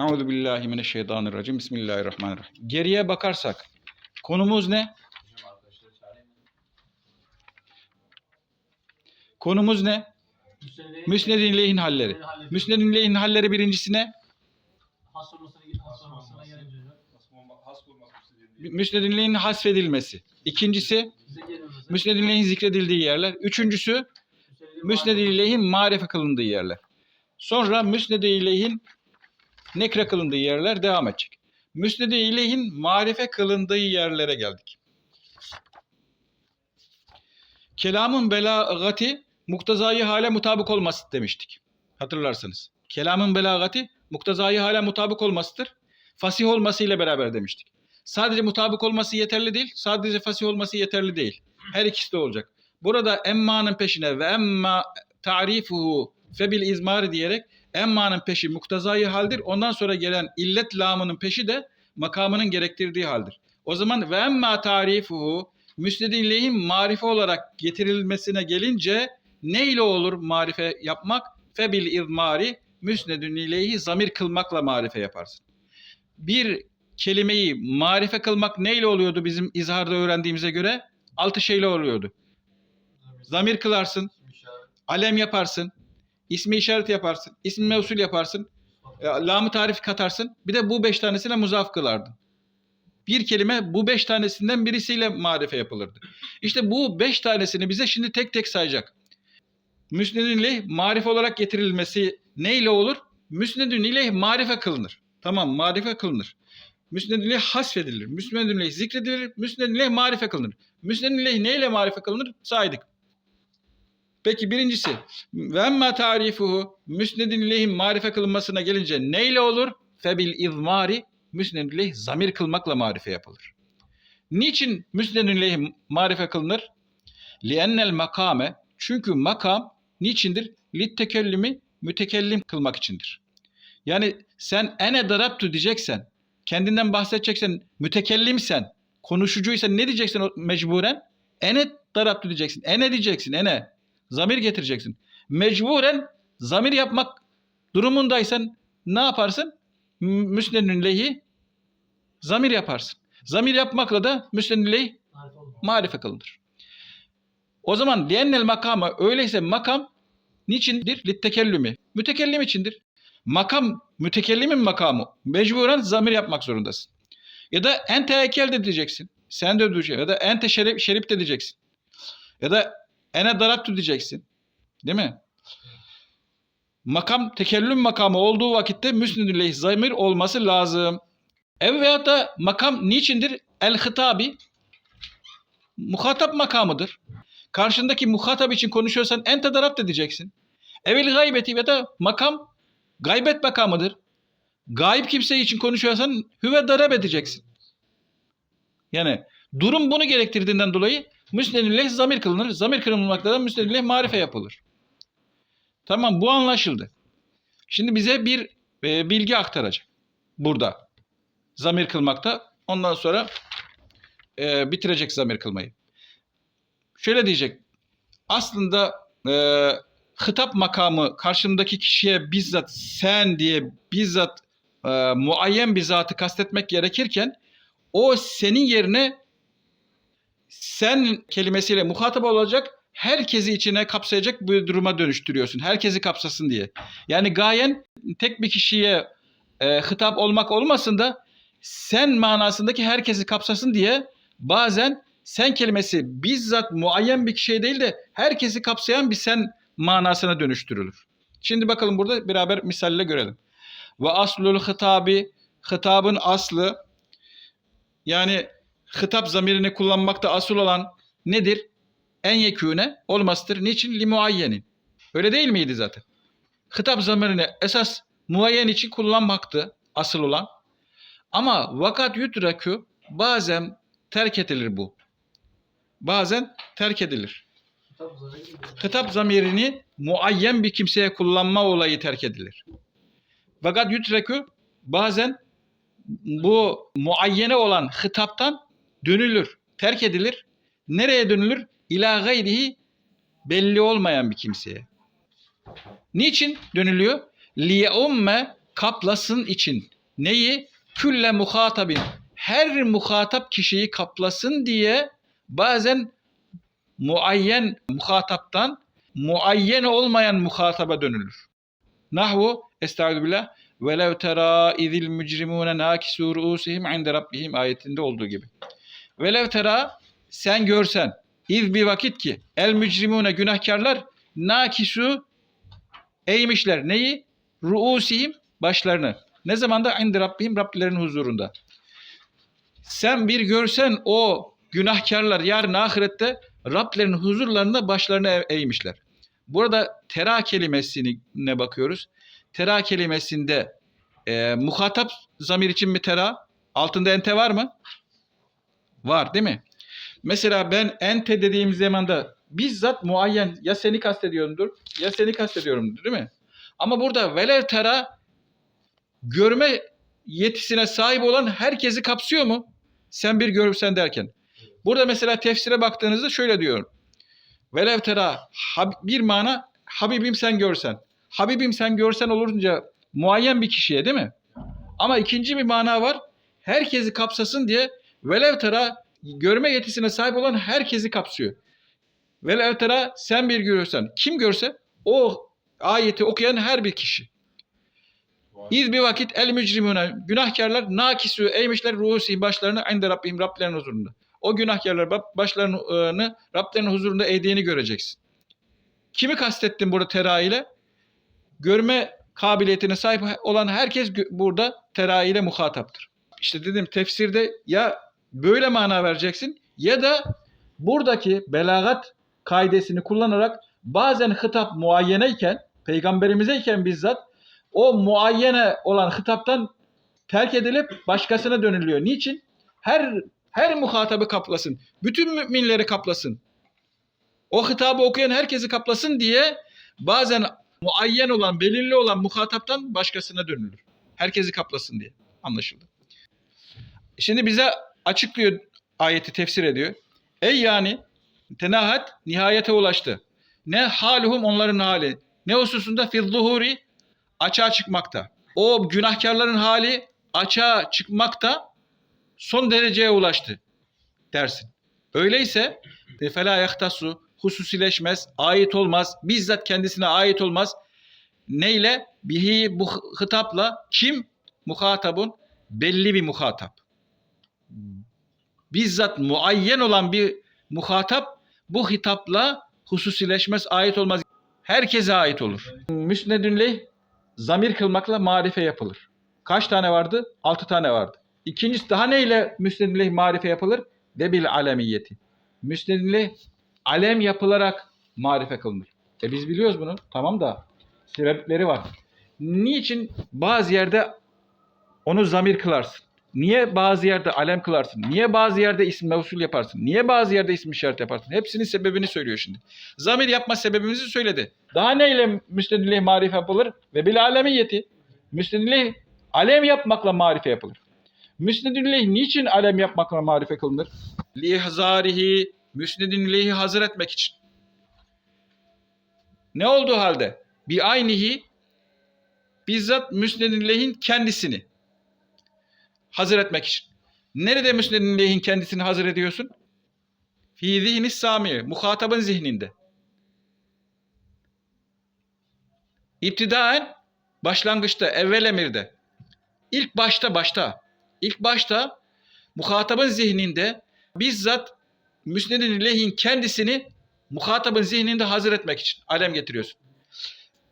Euzu billahi mineşşeytanirracim. Bismillahirrahmanirrahim. Geriye bakarsak konumuz ne? Konumuz ne? Müsned-i leyhin halleri. Müsned-i leyhin halleri birincisi ne? Has olmasına, has olmasına gelince Müsned-i leyhin hasfedilmesi. İkincisi bize geliyoruz. Müsned-i leyhin zikredildiği yerler. Üçüncüsü Müsned-i leyhin marife kılındığı yerler. Sonra Müsned-i leyhin nekre kılındığı yerler devam edecek. Müsned-i leyhin marife kılındığı yerlere geldik. Kelamın belagati muktazayı hale mutabık olması demiştik. Hatırlarsanız. Kelamın belagati muktazayı hale mutabık olmasıdır. Fasih olmasıyla beraber demiştik. Sadece mutabık olması yeterli değil, sadece fasih olması yeterli değil. Her ikisi de olacak. Burada emmanın peşine ve emma ta'rifuhu febil izmari diyerek emmanın peşi muktazayı haldir. Ondan sonra gelen illet lamının peşi de makamının gerektirdiği haldir. O zaman ve emma ta'rifuhu müsned-i lehim marife olarak getirilmesine gelince ne ile olur marife yapmak? Febil izmari müsnedün ileyhi zamir kılmakla marife yaparsın. Bir kelimeyi marife kılmak neyle oluyordu bizim izharda öğrendiğimize göre? Altı şeyle oluyordu. Zamir kılarsın, alem yaparsın, ismi işaret yaparsın, ismi mevsul yaparsın, e, lamı tarif katarsın. Bir de bu beş tanesine muzaf kılardın. Bir kelime bu beş tanesinden birisiyle marife yapılırdı. İşte bu beş tanesini bize şimdi tek tek sayacak. Müsnedün ileyh marife olarak getirilmesi neyle olur? Müsnedün ileyh marife kılınır. Tamam marife kılınır. Müsnedün ileyh hasfedilir. Müsnedün ileyh zikredilir. Müsnedün ileyh marife kılınır. Müsnedün ileyh neyle marife kılınır? Saydık. Peki birincisi ve emma tarifuhu müsnedin ileyhin marife kılınmasına gelince neyle olur? Febil izmari müsnedin ileyh zamir kılmakla marife yapılır. Niçin müsnedin ileyh marife kılınır? Liennel makame çünkü makam niçindir? Lit tekellimi mütekellim kılmak içindir. Yani sen ene darabtu diyeceksen, kendinden bahsedeceksen, mütekellimsen, konuşucuysan ne diyeceksin mecburen? Ene darabtu diyeceksin. Ene diyeceksin, ene. Zamir getireceksin. Mecburen zamir yapmak durumundaysan ne yaparsın? Müsnedün lehi zamir yaparsın. Zamir yapmakla da müsnedün lehi marife kılınır. O zaman liennel makama öyleyse makam niçindir? Littekellümi. Mütekellim içindir. Makam mütekellimin makamı. Mecburen zamir yapmak zorundasın. Ya da ente heykel de diyeceksin. Sen de diyeceksin. Ya da ente şerif, şerif de diyeceksin. Ya da ene darabtu diyeceksin. Değil mi? Makam tekellüm makamı olduğu vakitte müsnidü leyh zamir olması lazım. Ev veyahut da makam niçindir? El hitabi muhatap makamıdır. Karşındaki muhatap için konuşuyorsan ente darabtu diyeceksin. Evvel gaybeti ya da makam gaybet makamıdır. Gayip kimse için konuşuyorsan hüve darab edeceksin. Yani durum bunu gerektirdiğinden dolayı müsnedülleh zamir kılınır. Zamir kılınmakta da müsnedülleh marife yapılır. Tamam bu anlaşıldı. Şimdi bize bir e, bilgi aktaracak. Burada. Zamir kılmakta. Ondan sonra e, bitirecek zamir kılmayı. Şöyle diyecek. Aslında e, hitap makamı karşımdaki kişiye bizzat sen diye bizzat e, muayyen bir zatı kastetmek gerekirken o senin yerine sen kelimesiyle muhatap olacak herkesi içine kapsayacak bir duruma dönüştürüyorsun. Herkesi kapsasın diye. Yani gayen tek bir kişiye e, hitap olmak olmasın da sen manasındaki herkesi kapsasın diye bazen sen kelimesi bizzat muayyen bir kişiye değil de herkesi kapsayan bir sen manasına dönüştürülür. Şimdi bakalım burada beraber misalle görelim. Ve aslul hitabi hitabın aslı yani hitap zamirini kullanmakta asıl olan nedir? En yekûne olmasıdır. Niçin? Li muayyenin. Öyle değil miydi zaten? Hitap zamirini esas muayyen için kullanmaktı asıl olan. Ama vakat yutrakü bazen terk edilir bu. Bazen terk edilir. Hitap zamirini muayyen bir kimseye kullanma olayı terk edilir. Fakat yutrekü bazen bu muayyene olan hitaptan dönülür, terk edilir. Nereye dönülür? İlâ gayrihi belli olmayan bir kimseye. Niçin dönülüyor? Liyeumme kaplasın için. Neyi? Külle muhatabin. Her muhatap kişiyi kaplasın diye bazen muayyen muhataptan muayyen olmayan muhataba dönülür. Nahvu estağfirullah ve lev tera izil mücrimune nakisu ru'usihim inde rabbihim ayetinde olduğu gibi. Velev tera sen görsen iz bir vakit ki el mücrimune günahkarlar nakisu eğmişler neyi? Ruusihim başlarını. Ne zaman da inde rabbihim Rablerinin huzurunda. Sen bir görsen o günahkarlar yarın ahirette Rablerin huzurlarında başlarını eğ- eğmişler. Burada tera kelimesine bakıyoruz. Tera kelimesinde e, muhatap zamir için mi tera? Altında ente var mı? Var değil mi? Mesela ben ente dediğim zaman da bizzat muayyen ya seni kastediyorumdur ya seni kastediyorumdur değil mi? Ama burada velev tera görme yetisine sahip olan herkesi kapsıyor mu? Sen bir görürsen derken. Burada mesela tefsire baktığınızda şöyle diyor. Velev tera hab- bir mana Habibim sen görsen. Habibim sen görsen olunca muayyen bir kişiye değil mi? Ama ikinci bir mana var. Herkesi kapsasın diye velev tera görme yetisine sahip olan herkesi kapsıyor. Velev tera sen bir görürsen. Kim görse o ayeti okuyan her bir kişi. İz bir vakit el mücrimune günahkarlar nakisu eğmişler ruhusi başlarını inde Rabbim Rablerinin huzurunda. O günahkarlar başlarını Rablerinin huzurunda eğdiğini göreceksin. Kimi kastettim burada tera ile? Görme kabiliyetine sahip olan herkes burada tera ile muhataptır. İşte dedim tefsirde ya böyle mana vereceksin ya da buradaki belagat kaidesini kullanarak bazen hitap muayyeneyken peygamberimizeyken bizzat o muayyene olan hitaptan terk edilip başkasına dönülüyor. Niçin? Her her muhatabı kaplasın. Bütün müminleri kaplasın. O hitabı okuyan herkesi kaplasın diye bazen muayyen olan, belirli olan muhataptan başkasına dönülür. Herkesi kaplasın diye. Anlaşıldı. Şimdi bize açıklıyor, ayeti tefsir ediyor. Ey yani tenahat nihayete ulaştı. Ne haluhum onların hali. Ne hususunda fil açığa çıkmakta. O günahkarların hali açığa çıkmakta son dereceye ulaştı dersin. Öyleyse fela yahtasu hususileşmez, ait olmaz, bizzat kendisine ait olmaz. Neyle? Bihi bu hitapla kim? Muhatabun belli bir muhatap. Bizzat muayyen olan bir muhatap bu hitapla hususileşmez, ait olmaz. Herkese ait olur. Müsnedün leh zamir kılmakla marife yapılır. Kaç tane vardı? Altı tane vardı. İkincisi daha neyle müsnedün leh marife yapılır? Ve bil alemiyeti. Müsnedün leh alem yapılarak marife kılınır. E biz biliyoruz bunu. Tamam da sebepleri var. Niçin bazı yerde onu zamir kılarsın? Niye bazı yerde alem kılarsın? Niye bazı yerde isim mevsul yaparsın? Niye bazı yerde isim işaret yaparsın? Hepsinin sebebini söylüyor şimdi. Zamir yapma sebebimizi söyledi. Daha neyle müstedilih marife yapılır? Ve bil alemiyeti. Müstedilih alem yapmakla marife yapılır. Müsnedilih niçin alem yapmakla marife kılınır? Lihzarihi müsnedilih'i hazır etmek için. Ne olduğu halde? Bir aynihi bizzat müsnedillehin kendisini hazır etmek için. Nerede müsnedillehin kendisini hazır ediyorsun? Fi zihni sami, muhatabın zihninde. İptidaen başlangıçta, evvel emirde. İlk başta başta. İlk başta muhatabın zihninde bizzat müsnedin lehin kendisini muhatabın zihninde hazır etmek için alem getiriyorsun.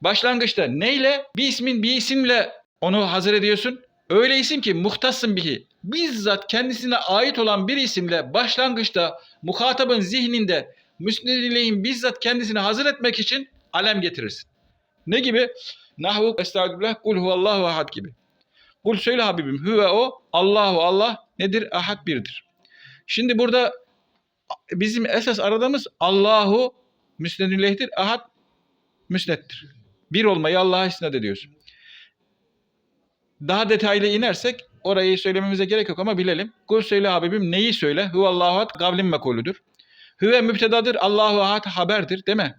Başlangıçta neyle? Bir ismin bir isimle onu hazır ediyorsun. Öyle isim ki muhtasın bihi. Bizzat kendisine ait olan bir isimle başlangıçta muhatabın zihninde müsnedin lehin bizzat kendisini hazır etmek için alem getirirsin. Ne gibi? Nahvu estağfirullah kul huvallahu ahad gibi. Kul söyle Habibim huve o Allahu Allah nedir? Ahad birdir. Şimdi burada bizim esas aradığımız Allahu müsnedüleyhtir. Ahad müsnettir. Bir olmayı Allah'a isnat ediyorsun. Daha detaylı inersek orayı söylememize gerek yok ama bilelim. Kul söyle Habibim neyi söyle? Huvallahu ahad kavlim mekolüdür. Hüve müptedadır. Allahu ahad haberdir değil mi?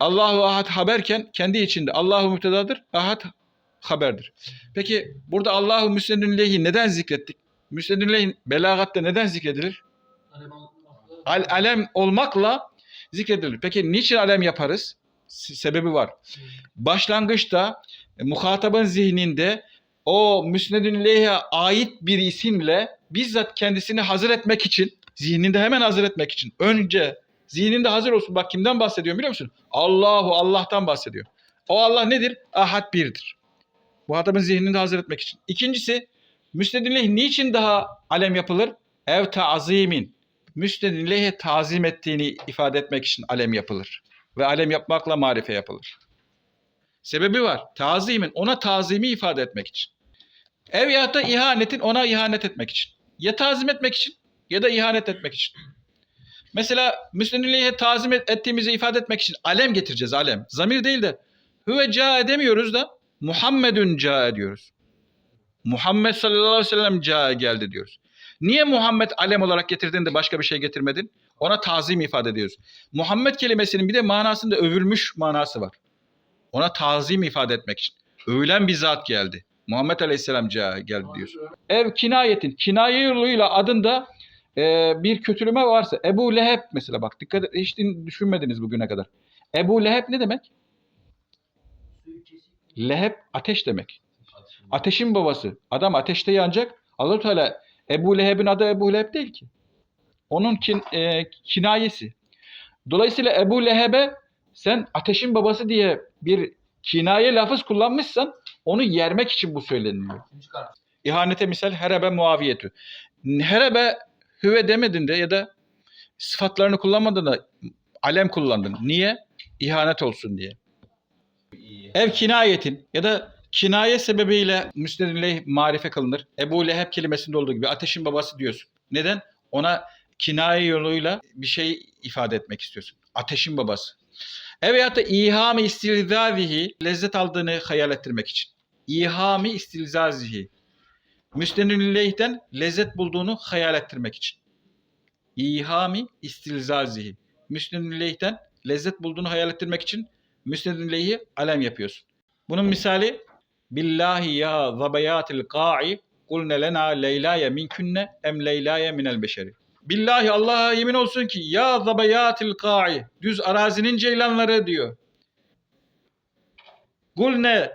Allahu ahad haberken kendi içinde Allahu müptedadır. Ahad haberdir. Peki burada Allahu müsnedün neden zikrettik? Müsnedün ileyhi belagatta neden zikredilir? Al, alem olmakla zikredilir. Peki niçin alem yaparız? Sebebi var. Başlangıçta e, muhatabın zihninde o müsnedün ileyhe ait bir isimle bizzat kendisini hazır etmek için, zihninde hemen hazır etmek için önce zihninde hazır olsun. Bak kimden bahsediyorum biliyor musun? Allahu Allah'tan bahsediyor. O Allah nedir? Ahad birdir. Muhatabın zihninde hazır etmek için. İkincisi müsnedün ileyhi niçin daha alem yapılır? Ev ta'zimin. Müsnedün ileyhe tazim ettiğini ifade etmek için alem yapılır. Ve alem yapmakla marife yapılır. Sebebi var. Tazimin. Ona tazimi ifade etmek için. Ev ya da ihanetin ona ihanet etmek için. Ya tazim etmek için ya da ihanet etmek için. Mesela Müslümanlığa tazim et- ettiğimizi ifade etmek için alem getireceğiz alem. Zamir değil de hüve ca edemiyoruz da Muhammedun ca ediyoruz. Muhammed sallallahu aleyhi ve sellem ca geldi diyoruz. Niye Muhammed alem olarak getirdin de başka bir şey getirmedin? Ona tazim ifade ediyoruz. Muhammed kelimesinin bir de manasında övülmüş manası var. Ona tazim ifade etmek için. Övülen bir zat geldi. Muhammed Aleyhisselam geldi diyorsun. Ev kinayetin. Kinaye yoluyla adında e, bir kötüleme varsa. Ebu Leheb mesela bak dikkat et, hiç din- düşünmediniz bugüne kadar. Ebu Leheb ne demek? Leheb ateş demek. Ateşin babası. Adam ateşte yanacak. allah Teala Ebu Leheb'in adı Ebu Leheb değil ki. Onun kin, e, kinayesi. Dolayısıyla Ebu Leheb'e sen ateşin babası diye bir kinaye lafız kullanmışsan onu yermek için bu söyleniliyor. İhanete misal herebe muaviyetü. Herebe hüve demedin de ya da sıfatlarını kullanmadın da alem kullandın. Niye? İhanet olsun diye. Ev kinayetin ya da kinaye sebebiyle müstedinle marife kılınır. Ebu Leheb kelimesinde olduğu gibi ateşin babası diyorsun. Neden? Ona kinaye yoluyla bir şey ifade etmek istiyorsun. Ateşin babası. Ev ya da ihami istilzazihi lezzet aldığını hayal ettirmek için. İhami istilzazihi. Müstenünleyhten lezzet bulduğunu hayal ettirmek için. İhami istilzazihi. Müstenünleyhten lezzet bulduğunu hayal ettirmek için müstenünleyhi alem yapıyorsun. Bunun misali Billahi ya zabayatil qa'i kulne lena leylaya minkünne em leylaya minel beşeri. Billahi Allah'a yemin olsun ki ya zabayatil qa'i düz arazinin ceylanları diyor. Kulne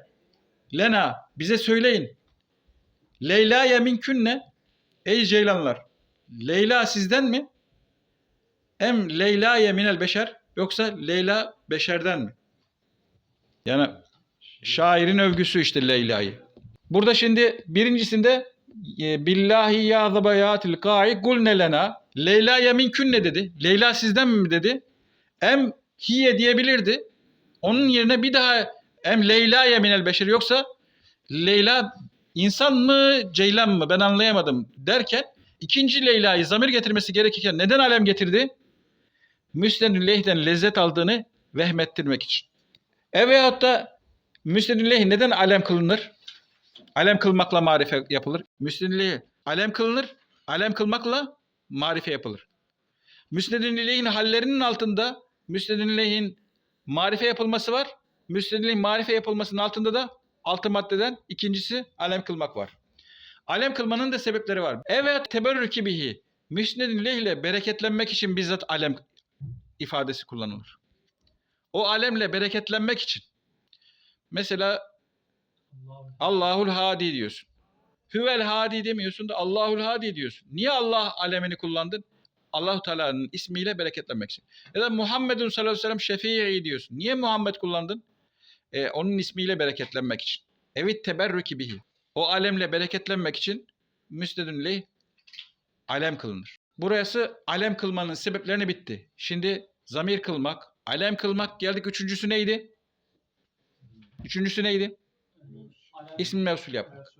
lena bize söyleyin. Leyla'ya minkünne ey ceylanlar. Leyla sizden mi? Em Leyla'ya minel beşer yoksa Leyla beşerden mi? Yani şairin övgüsü işte Leyla'yı. Burada şimdi birincisinde billahi ya zabayatil qa'i kulne lena Leyla minkün ne dedi? Leyla sizden mi dedi? Em hiye diyebilirdi. Onun yerine bir daha em Leyla minel beşer yoksa Leyla insan mı ceylan mı ben anlayamadım derken ikinci Leyla'yı zamir getirmesi gerekirken neden alem getirdi? Müsnedün lehden lezzet aldığını vehmettirmek için. E veyahut da müsnedün leh neden alem kılınır? Alem kılmakla marife yapılır. Müsnedün leh alem kılınır. Alem kılmakla marife yapılır. Müsnedün lehin hallerinin altında müsnedün lehin marife yapılması var. Müsnedün lehin marife yapılmasının altında da altı maddeden ikincisi alem kılmak var. Alem kılmanın da sebepleri var. Evet teberrüki bihi. Müsnedün leh ile bereketlenmek için bizzat alem ifadesi kullanılır. O alemle bereketlenmek için. Mesela. Allahul Hadi diyorsun. Hüvel Hadi demiyorsun da Allahul Hadi diyorsun. Niye Allah alemini kullandın? Allahu Teala'nın ismiyle bereketlenmek için. Ya da Muhammedun sallallahu aleyhi ve sellem şefii diyorsun. Niye Muhammed kullandın? Ee, onun ismiyle bereketlenmek için. Evet teberrüki bihi. O alemle bereketlenmek için müstedün leh alem kılınır. Burası alem kılmanın sebeplerini bitti. Şimdi zamir kılmak, alem kılmak geldik. Üçüncüsü neydi? Üçüncüsü neydi? İsmi mevsul yapmak.